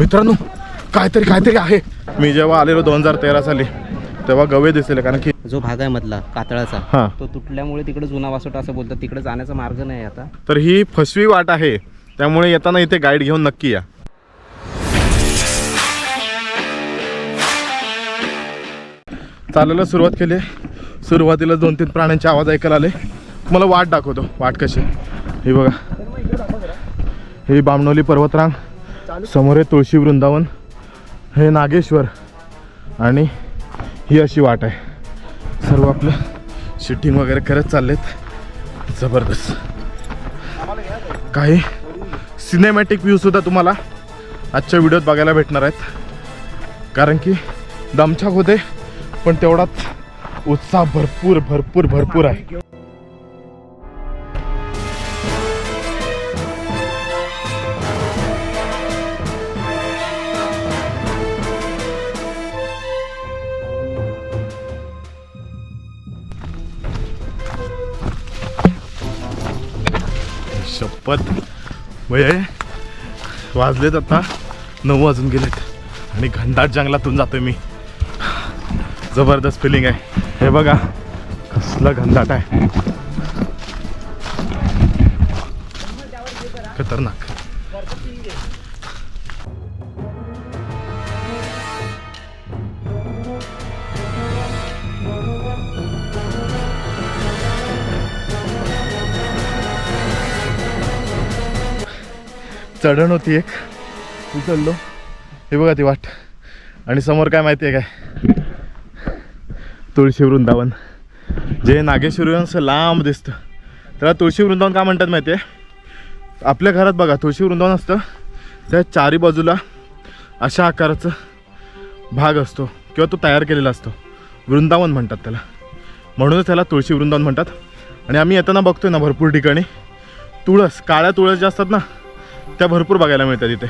मित्रांनो काहीतरी काहीतरी आहे. मी जेव्हा आलेलो दोन हजार तेरा साली तेव्हा गवे दिसले कारण की जो भाग आहे मधला कातळाचा हां. तो तुटल्यामुळे तिकडे जुना वासोटा असं बोलतात तिकडे जाण्याचा मार्ग नाही आता. तर ही फसवी वाट आहे त्यामुळे येताना इथे गाईड घेऊन नक्की या. चालायला सुरुवात केली. सुरुवातीला दोन तीन प्राण्यांचे आवाज ऐकायला आले. मला वाट दाखवतो वाट कशी. ही बघा. ही बामणोली पर्वतरांग. समोर आहे तुळशी वृंदावन हे नागेश्वर आणि ही अशी वाट आहे. सर्व आपलं शूटिंग वगैरे करत चाललेत. जबरदस्त. काही सिनेमॅटिक व्ह्यूसुद्धा तुम्हाला आजच्या व्हिडिओत बघायला भेटणार आहेत. कारण की दमछाक होते पण तेवढाच उत्साह भरपूर भरपूर भरपूर आहे. शपथ म्हणजे वाजलेत आता. नऊ वाजून गेलेत. आणि घंटाट जंगलातून जातो मी. जबरदस्त फिलिंग आहे. हे बघा कसलं घंटाट आहे. खतरनाक. चढण होती एक. उचललो हे बघा ती वाट. आणि समोर काय माहिती आहे काय? तुळशी वृंदावन. जे नागेश्वरी असं लांब दिसतं. त्याला तुळशी वृंदावन का म्हणतात माहिती आहे? आपल्या घरात बघा तुळशी वृंदावन असतं. त्या चारी बाजूला अशा आकाराचं भाग असतो. किंवा तो तयार केलेला असतो. वृंदावन म्हणतात त्याला. म्हणूनच त्याला तुळशी वृंदावन म्हणतात. आणि आम्ही येताना बघतोय ना भरपूर ठिकाणी. तुळस काळ्या तुळस ज्या असतात ना त्या भरपूर बघायला मिळतात इथे.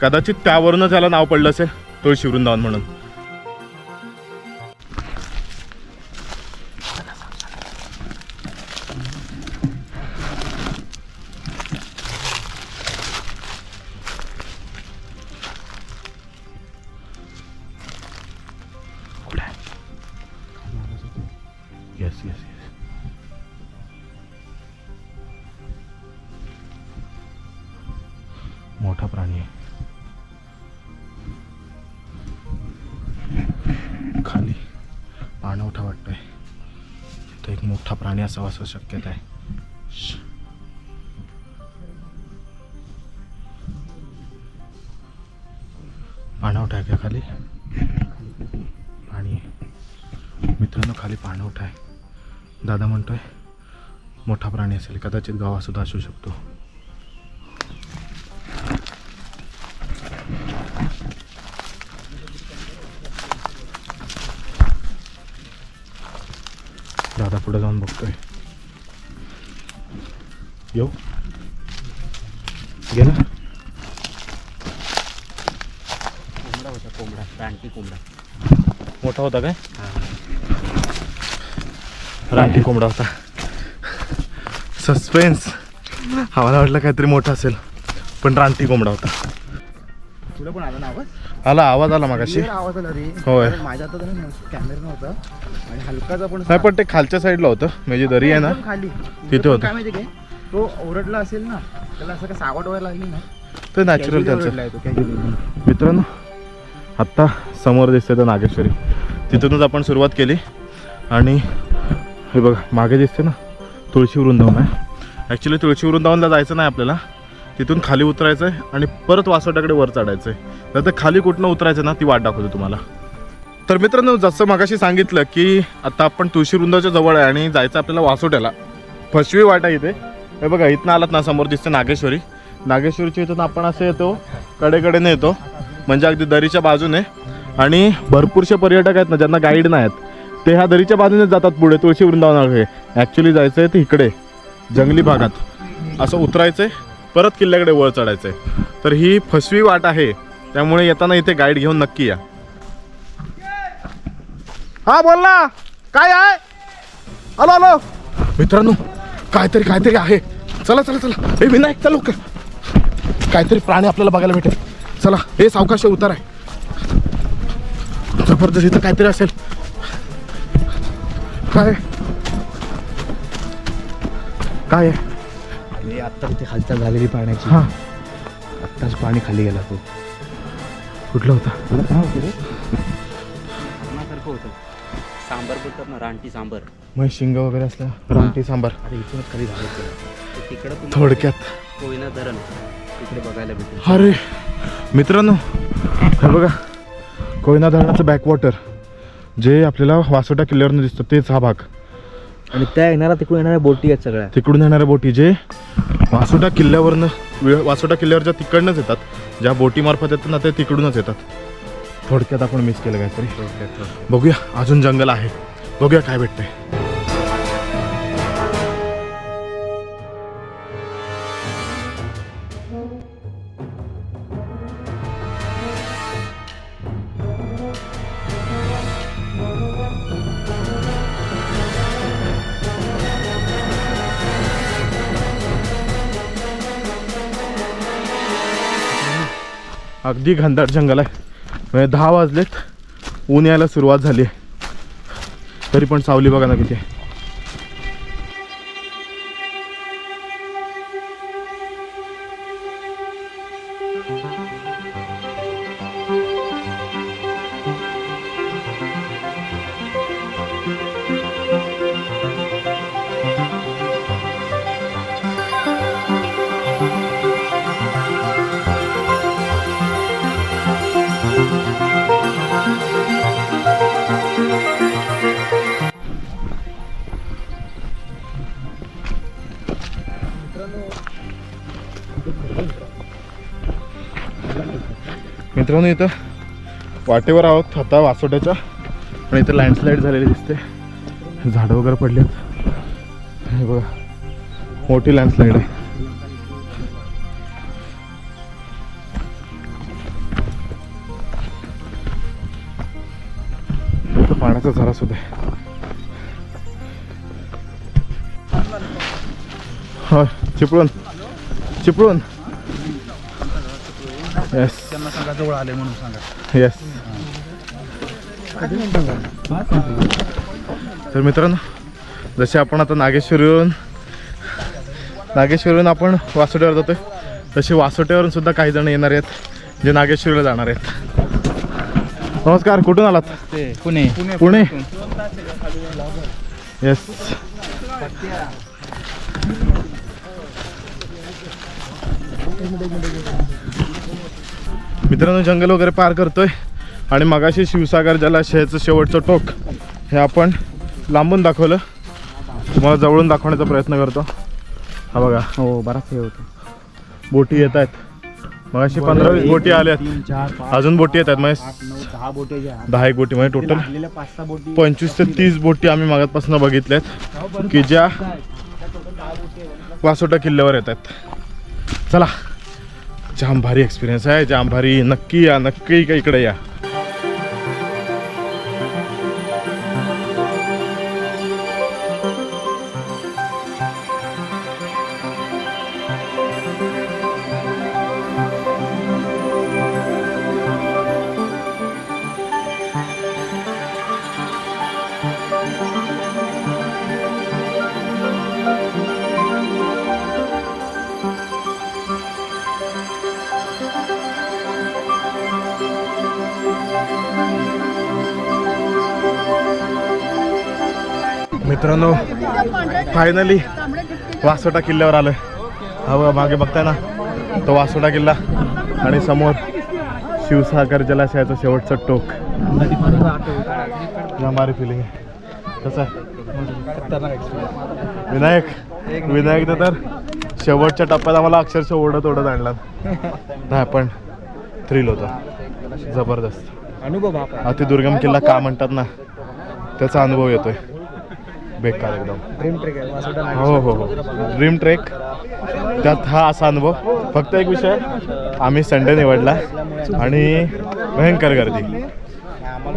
कदाचित त्यावरूनच त्याला नाव पडलं असेल तुळशी वृंदावन म्हणून. एक मोठा प्राणी असं शक्यता आहे. पाणवठा आहे का खाली? पाणी मित्रांनो खाली पाणवठा आहे दादा म्हणतोय मोठा प्राणी असेल कदाचित गावा सुद्धा असू शकतो. दादा पुढे जाऊन बघतोय. येऊ? गेला कोंबडा होता कोंबडा. रानटी कोंबडा. मोठा होता काय? रानटी कोंबडा होता. सस्पेन्स आम्हाला वाटलं काहीतरी मोठा असेल पण रानटी कोंबडा होता. तुला पण आला ना आवाज? आला आवाज आला मागाशी. आवाज आला रे. होय. माझ्या आता कॅमेरा नव्हता. आणि हलकाचा पण नाही पण ते खालच्या साईडला होतं. म्हणजे दरी आहे ना एकदम खाली. तिथे पण होतं. काय माहिती काय? तो ओरडला असेल ना त्याला असं काय सावट व्हायला लागली ना ते नॅचरल Casually त्यांचं. ओरडलाय तो casually. मित्रांनो आत्ता समोर दिसते तर नागेश्वरी. तिथूनच आपण सुरुवात केली. आणि हे बघा मागे दिसते ना तुळशी वृंदावन आहे. ॲक्च्युली तुळशी वृंदावनला जायचं नाही आपल्याला. तिथून खाली उतरायचं आहे आणि परत वासोट्याकडे वर चढायचं आहे तर ते खाली कुठनं उतरायचं ना ती वाट दाखवतो तुम्हाला. तर मित्रांनो जसं मागाशी सांगितलं की आता आपण तुळशीवृंदाच्या जवळ आहे आणि जायचं आपल्याला वासोट्याला. फसवी वाट आहे इथे. हे बघा इथनं आलात ना समोर दिसते नागेश्वरी. नागेश्वरीच्या इथून आपण असं येतो कडेकडेने येतो. म्हणजे अगदी दरीच्या बाजूने. आणि भरपूरसे पर्यटक आहेत ना ज्यांना गाईड नाही आहेत. ते ह्या दरीच्या बाजूने जातात पुढे तुळशी वृंदावनाकडे ॲक्च्युली जायचं आहे ते इकडे जंगली भागात. असं उतरायचं आहे परत किल्ल्याकडे वर चढायचं आहे तर ही फसवी वाट आहे. त्यामुळे येताना इथे गाईड घेऊन नक्की या. हा बोल ना. काय आहे? हॅलो हॅलो मित्रांनो काहीतरी काहीतरी आहे. चला चला चला. हे विनायक चल लवकर. काहीतरी प्राणी आपल्याला बघायला भेटेल. चला हे सावकाश उतार आहे. जबरदस्त इथं काहीतरी असेल. काय काय आहे? हे आत्ता इथे हालचाल झालेली पाण्याची हा. आत्ताच पाणी खाली गेला तो. कुठलं होता? ना रानटी सांबर. मग शिंग वगैरे असलं रामटी सांबार. अरे इथूनच खाली झालं तिकडं तुम्हाला थोडक्यात. कोयना धरण. तिकडे बघायला भेटेल. अरे मित्रांनो हे बघा कोयना धरणाचं बॅकवॉटर जे आपल्याला वासोटा किल्ल्यावरनं दिसतं तेच हा भाग. आणि त्या येणारा तिकडून येणाऱ्या बोटी आहेत सगळ्या. तिकडून येणाऱ्या बोटी जे वासोटा किल्ल्यावरनं वे- वासोटा किल्ल्यावरच्या तिकडनंच येतात. ज्या बोटीमार्फत येतात ना ते तिकडूनच येतात. थोडक्यात आपण मिस केलं काहीतरी. बघूया अजून जंगल आहे. बघूया काय भेटतंय. अगदी घनदाट जंगल आहे. म्हणजे दहा वाजलेत. ऊन यायला सुरुवात झाली आहे. तरी पण सावली बघा ना किती. आहे मित्रांनो इथं वाटेवर आहोत आता वासोट्याच्या. आणि इथं लँडस्लाईड झालेली दिसते. झाडं वगैरे पडलेत. हे बघा मोठी लँडस्लाईड आहे. इथं पाण्याचा झरा सुद्धा आहे. चिपळून चिपळून येस त्यांना सांगा जवळ आले म्हणून सांगा. येस तर मित्रांनो जसे आपण आता नागेश्वरीवरून नागेश्वरीवरून आपण वासोट्यावर जातोय तसे वासोट्यावरून सुद्धा काही जण येणार आहेत जे नागेश्वरीला जाणार आहेत. नमस्कार कुठून आलात? ते पुणे. पुणे येस मित्रांनो जंगल वगैरे पार करतोय. आणि मगाशी शिवसागर जलाशयाचं शेवटचं टोक हे आपण लांबून दाखवलं. तुम्हाला जवळून दाखवण्याचा प्रयत्न करतो. हा बघा. हो बराच हे होतं. बोटी येत आहेत. मगाशी पंधरा वीस बोटी आल्यात अजून बोटी येत आहेत म्हणजे दहा एक बोटी म्हणजे टोटल पंचवीस ते तीस बोटी आम्ही मागातपासून बघितल्यात की ज्या वासोटा किल्ल्यावर येतात चला. जाम भारी एक्सपिरियन्स आहे जाम भारी नक्की या नक्की का इकडे या. मित्रांनो फायनली वासोटा किल्ल्यावर आलोय. हा मागे बघताय ना तो वासोटा किल्ला आणि समोर शिवसागर जलाशयाचं शेवटचं टोक. भारी फिलिंग आहे. कसं विनायक विनायकनं तर शेवटच्या टप्प्यात आम्हाला अक्षरशः ओढत ओढत आणला नाही पण थ्रिल होता. जबरदस्त. अनुभव अतिदुर्गम किल्ला का म्हणतात ना त्याचा अनुभव येतोय. बेकार एकदम. ड्रीम ट्रेक आहे वासोटा हो हो हो. ड्रीम ट्रेक त्यात हा असा अनुभव. फक्त एक विषय आम्ही संडे निवडला आणि भयंकर गर्दी.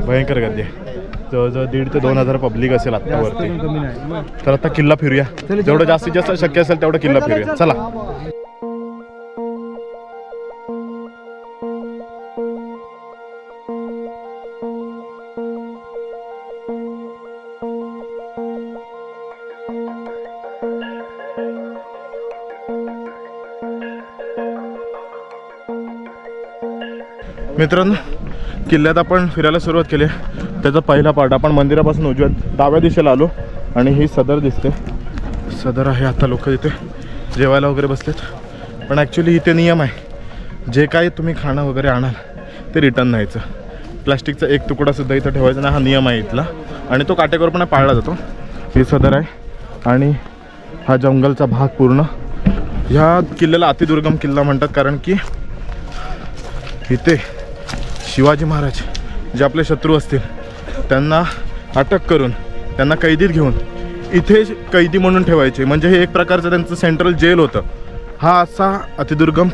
भयंकर गर्दी. आहे जवळजवळ दीड ते दोन हजार पब्लिक असेल आत्तावरती कमी नाही. तर आता किल्ला फिरूया. जेवढं जास्तीत जास्त शक्य असेल तेवढं किल्ला फिरूया. चला. मित्रांनो किल्ल्यात आपण फिरायला सुरुवात केली. त्याचा पहिला पार्ट आपण मंदिरापासून उजव्या डाव्या दिशेला आलो आणि ही सदर दिसते. सदर आहे आता लोक इथे जेवायला वगैरे बसलेत. पण ॲक्च्युली इथे नियम आहे. जे काही तुम्ही खाणं वगैरे आणाल ते रिटर्न न्यायचं. प्लास्टिकचा एक तुकडासुद्धा इथं ठेवायचा नाही हा नियम आहे इथला. आणि तो काटेकोरपणा पाळला जातो. हे सदर आहे. आणि हा जंगलचा भाग पूर्ण. ह्या किल्ल्याला अतिदुर्गम किल्ला म्हणतात कारण की इथे शिवाजी महाराज जे आपले शत्रू असतील त्यांना अटक करून त्यांना कैदीत घेऊन इथे कैदी म्हणून ठेवायचे. म्हणजे हे एक प्रकारचं त्यांचं सेंट्रल जेल होतं. हा असा अतिदुर्गम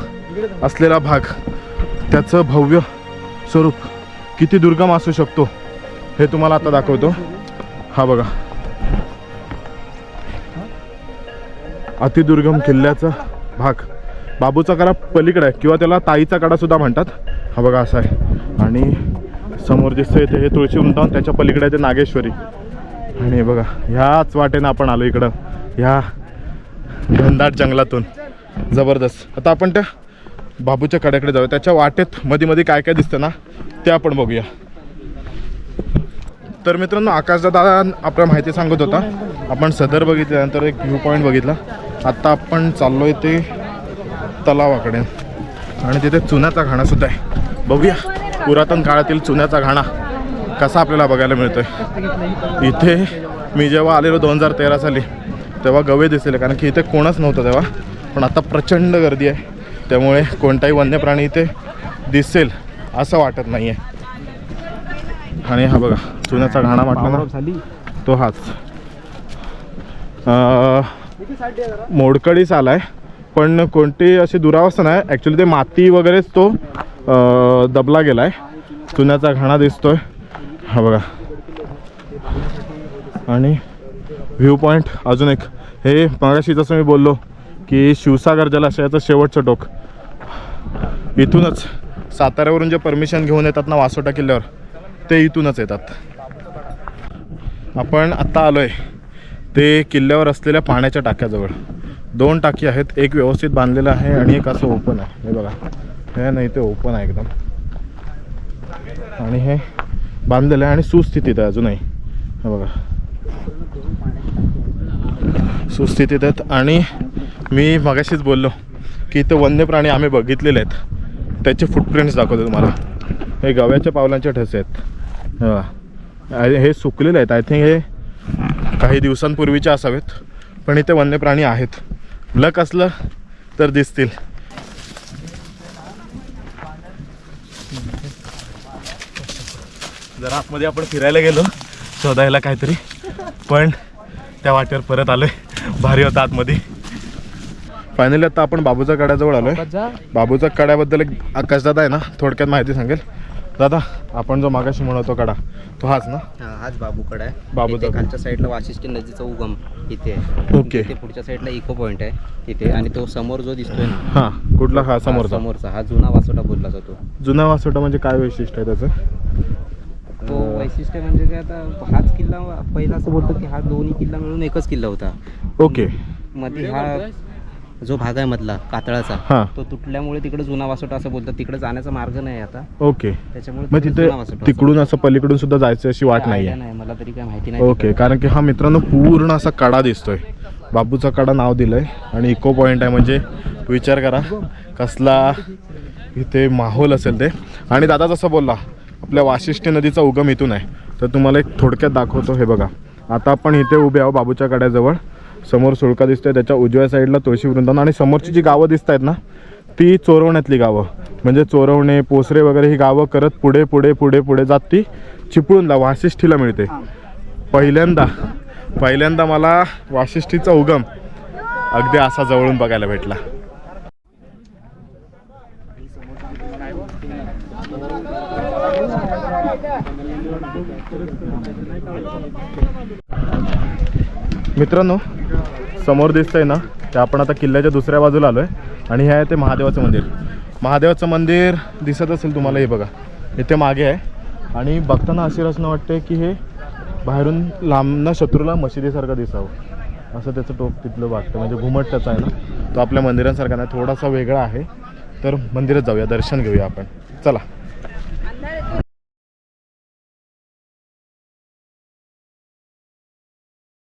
असलेला भाग त्याचं भव्य स्वरूप किती दुर्गम असू शकतो हे तुम्हाला आता दाखवतो. हा बघा. अतिदुर्गम किल्ल्याचा भाग. बाबूचा कडा पलीकडे आहे किंवा त्याला ताईचा कडा सुद्धा म्हणतात. हा बघा असा आहे. आणि समोर दिसतं इथे हे तुळशी वृंदावन त्याच्या पलीकडे ते नागेश्वरी. आणि बघा ह्याच वाटेनं आपण आलो इकडं ह्या घनदाट जंगलातून. जबरदस्त. आता आपण त्या बाबूच्या कड्याकडे जाऊया. त्याच्या वाटेत मध्ये मध्ये काय काय दिसतं ना ते आपण बघूया. तर मित्रांनो आकाशदादा आपल्या माहिती सांगत होता. आपण सदर बघितल्यानंतर एक व्ह्यू पॉईंट बघितला. आत्ता आपण चाललोय ते तलावाकडे. आणि तिथे चुन्याचा घाणासुद्धा आहे. बघूया. पुरातन काळातील चुन्याचा घाणा कसा आपल्याला बघायला मिळतोय? इथे मी जेव्हा आलेलो दोन हजार तेरा साली तेव्हा गवे दिसले कारण की इथे कोणच नव्हतं तेव्हा. पण आता प्रचंड गर्दी आहे. त्यामुळे कोणताही वन्य प्राणी इथे दिसेल असं वाटत नाही आहे आणि हा बघा चुन्याचा घाणा वाटला ना तो हाच. मोडकडीच आलाय पण कोणती अशी दुरावस्था नाही. ॲक्च्युली ते माती वगैरेच तो दबला गेला आहे चुन्याचा घाणा दिसतोय. हा बघा. आणि व्ह्यू पॉईंट अजून एक. हे मगाशी जसं मी बोललो की शिवसागर जलाशयाचं शेवटचं टोक. इथूनच साताऱ्यावरून जे परमिशन घेऊन येतात ना वासोटा किल्ल्यावर ते इथूनच येतात. आपण आत्ता आलो आहे ते किल्ल्यावर असलेल्या पाण्याच्या टाक्याजवळ. दोन टाकी आहेत एक व्यवस्थित बांधलेलं आहे आणि एक असं ओपन आहे. हे बघा. हे नाही ते ओपन आहे एकदम. आणि हे बांधलेलं आहे आणि सुस्थितीत आहे अजूनही. हे बघा. सुस्थितीत आहेत. आणि मी मगाशीच बोललो की इथं वन्य प्राणी आम्ही बघितलेले आहेत. त्याचे फुटप्रिंट्स दाखवतो तुम्हाला. हे गव्याच्या पावलांचे ठसे आहेत. हे हे सुकलेले आहेत. आय थिंक हे काही दिवसांपूर्वीचे असावेत. पण इथे वन्य प्राणी आहेत. लक असलं तर दिसतील. जरा आतमध्ये आपण फिरायला गेलो. शोधायला काहीतरी. पण त्या वाटेवर परत आलोय. भारी होता आतमध्ये. फायनली आता आपण बाबूच्या कड्याजवळ आलोय. बाबूच्या कड्याबद्दल एक आकाशदादा आहे ना थोडक्यात माहिती सांगेल. दादा आपण जो मागाशी म्हणतो कडा तो हाच ना? हाच बाबूकडा आहे. बाबूचा इथे खालच्या साईडला वाशिष्ठी नदीचा उगम इथे आहे. ओके. इथे पुढच्या साईडला इको पॉईंट आहे तिथे आणि तो समोर जो दिसतोय ना हां कुठला? हा हा समोरचा. समोरचा. हा जुना वासोटा बोलला जातो. जुना वासोटा म्हणजे काय वैशिष्ट्य आहे त्याचं? तो वैशिष्ट्य म्हणजे काय आता हाच किल्ला पहिला असं बोलतो की हा दोन्ही किल्ला मिळून एकच किल्ला होता. ओके. मध्ये हा जो भाग आहे मधला कातळाचा हां. तो तुटल्यामुळे तिकडे जुना वासोटा असं बोलतात. तिकडे जाण्याचा मार्ग नाही आता. ओके. त्याच्यामुळे तिथे तिकडून असं पलीकडून सुद्धा जायचं अशी वाट नाही मला तरी काय माहिती नाही ओके. कारण की हा मित्रांनो पूर्ण असा कडा दिसतोय. बाबूचा कडा नाव दिलंय. आणि इको पॉईंट आहे म्हणजे विचार करा कसला इथे माहोल असेल ते. आणि दादा जसं बोलला आपल्या वाशिष्ठी नदीचा उगम इथून आहे. तर तुम्हाला एक थोडक्यात दाखवतो हे बघा. आता आपण इथे उभे आहो बाबूच्या कड्याजवळ. समोर सुळका दिसतोय त्याच्या उजव्या साईडला तुळशी वृंदावन आणि समोरची जी गावं दिसत आहेत ना ती चोरवण्यातली गावं. म्हणजे चोरवणे पोसरे वगैरे ही गावं करत पुढे पुढे पुढे पुढे जात ती चिपळूणला वाशिष्ठीला मिळते. पहिल्यांदा पहिल्यांदा मला वाशिष्ठीचा उगम अगदी असा जवळून बघायला भेटला. मित्रांनो समोर दिसतंय ना ते आपण आता किल्ल्याच्या दुसऱ्या बाजूला आलो आहे आणि हे आहे ते महादेवाचं मंदिर. महादेवाचं मंदिर दिसत असेल तुम्हाला हे बघा. इथे मागे आहे. आणि बघताना अशी रचना वाटते की हे बाहेरून लांबनं शत्रूला मशिदीसारखं दिसावं. असं त्याचं टोक तिथलं वाटतं. म्हणजे घुमट त्याचा आहे ना. तो आपल्या मंदिरांसारखा नाही थोडासा वेगळा आहे. तर मंदिरात जाऊया दर्शन घेऊया आपण. चला.